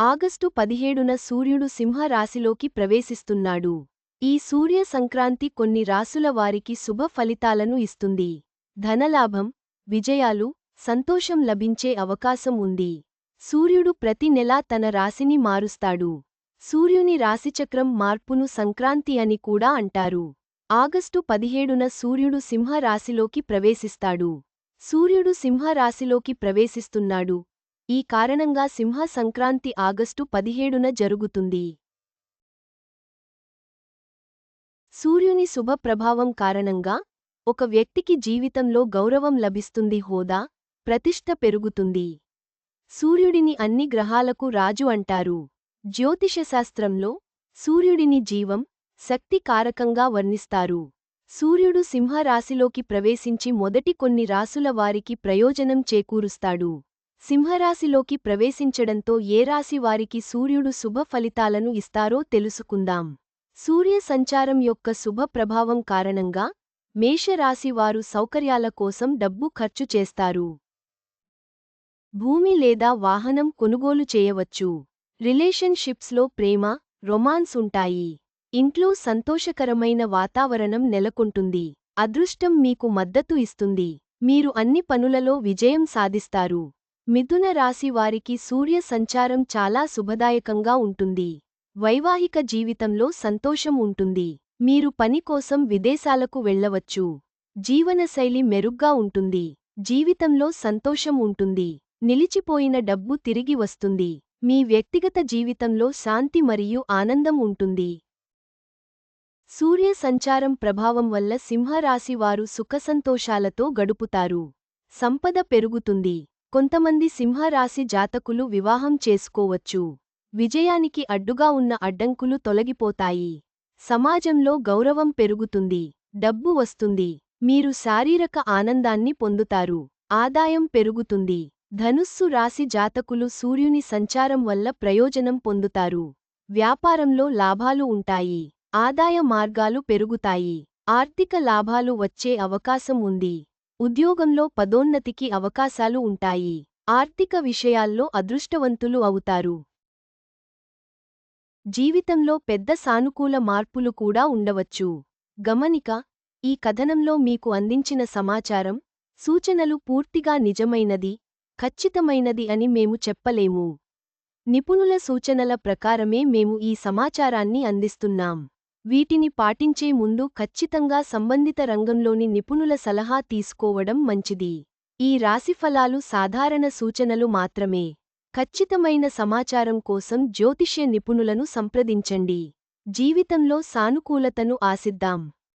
August పదిహేడున సూర్యుడు సింహరాశిలోకి ప్రవేశిస్తున్నాడు. ఈ సూర్య సంక్రాంతి కొన్ని రాసుల వారికి శుభ ఫలితాలను ఇస్తుంది. ధనలాభం విజయాలు సంతోషం లభించే అవకాశం ఉంది. సూర్యుడు ప్రతి నెలా తన రాశిని మారుస్తాడు. సూర్యుని రాశిచక్రం మార్పును సంక్రాంతి అని కూడా అంటారు. ఆగస్టు పదిహేడున సూర్యుడు సింహరాశిలోకి ప్రవేశిస్తాడు. సూర్యుడు సింహరాశిలోకి ప్రవేశిస్తున్నాడు. ఈ కారణంగా సింహ సంక్రాంతి ఆగస్టు పదిహేడున జరుగుతుంది. సూర్యుని శుభ ప్రభావం కారణంగా ఒక వ్యక్తికి జీవితంలో గౌరవం లభిస్తుంది హోదా ప్రతిష్ఠ పెరుగుతుంది. సూర్యుడిని అన్ని గ్రహాలకు రాజు అంటారు. జ్యోతిషశాస్త్రంలో సూర్యుడిని జీవం శక్తి కారకంగా వర్ణిస్తారు. సూర్యుడు సింహరాశిలోకి ప్రవేశించి మొదటి కొన్ని రాసుల వారికి ప్రయోజనం చేకూరుస్తాడు. సింహరాశిలోకి ప్రవేశించడంతో ఏ రాశి వారికి సూర్యుడు శుభ ఫలితాలను ఇస్తారో తెలుసుకుందాం. సూర్య సంచారం యొక్క శుభ ప్రభావం కారణంగా మేషరాశి వారు సౌకర్యాల కోసం డబ్బు ఖర్చు చేస్తారు. భూమి లేదా వాహనం కొనుగోలు చేయవచ్చు. రిలేషన్షిప్స్లో ప్రేమ రొమాన్స్ ఉంటాయి. ఇంట్లో సంతోషకరమైన వాతావరణం నెలకొంటుంది. అదృష్టం మీకు మద్దతు ఇస్తుంది. మీరు అన్ని పనులలో విజయం సాధిస్తారు. మిథున రాశి వారికి సూర్య సంచారం చాలా శుభదాయకంగా ఉంటుంది. వైవాహిక జీవితంలో సంతోషం ఉంటుంది. మీరు పని కోసం విదేశాలకు వెళ్ళవచ్చు. జీవనశైలి మెరుగ్గా ఉంటుంది. జీవితంలో సంతోషం ఉంటుంది. నిలిచిపోయిన డబ్బు తిరిగి వస్తుంది. మీ వ్యక్తిగత జీవితంలో శాంతి మరియు ఆనందం ఉంటుంది. సూర్య సంచారం ప్రభావం వల్ల సింహరాశివారు సుఖసంతోషాలతో గడుపుతారు. సంపద పెరుగుతుంది. కొంతమంది సింహరాశి జాతకులు వివాహం చేసుకోవచ్చు. విజయానికి అడ్డుగా ఉన్న అడ్డంకులు తొలగిపోతాయి. సమాజంలో గౌరవం పెరుగుతుంది. డబ్బు వస్తుంది. మీరు శారీరక ఆనందాన్ని పొందుతారు. ఆదాయం పెరుగుతుంది. ధనుస్సు రాశి జాతకులు సూర్యుని సంచారం వల్ల ప్రయోజనం పొందుతారు. వ్యాపారంలో లాభాలు ఉంటాయి. ఆదాయ మార్గాలు పెరుగుతాయి. ఆర్థిక లాభాలు వచ్చే అవకాశం ఉంది. ఉద్యోగంలో పదోన్నతికి అవకాశాలు ఉంటాయి. ఆర్థిక విషయాల్లో అదృష్టవంతులు అవుతారు. జీవితంలో పెద్ద సానుకూల మార్పులు కూడా ఉండవచ్చు. గమనిక ఈ కథనంలో మీకు అందించిన సమాచారం సూచనలు పూర్తిగా నిజమైనది ఖచ్చితమైనది అని మేము చెప్పలేము. నిపుణుల సూచనల ప్రకారమే మేము ఈ సమాచారాన్ని అందిస్తున్నాం. వీటిని పాటించే ముందు ఖచ్చితంగా సంబంధిత రంగంలోని నిపుణుల సలహా తీసుకోవడం మంచిది. ఈ రాశిఫలాలు సాధారణ సూచనలు మాత్రమే. ఖచ్చితమైన సమాచారం కోసం జ్యోతిష్య నిపుణులను సంప్రదించండి. జీవితంలో సానుకూలతను ఆసిద్దాం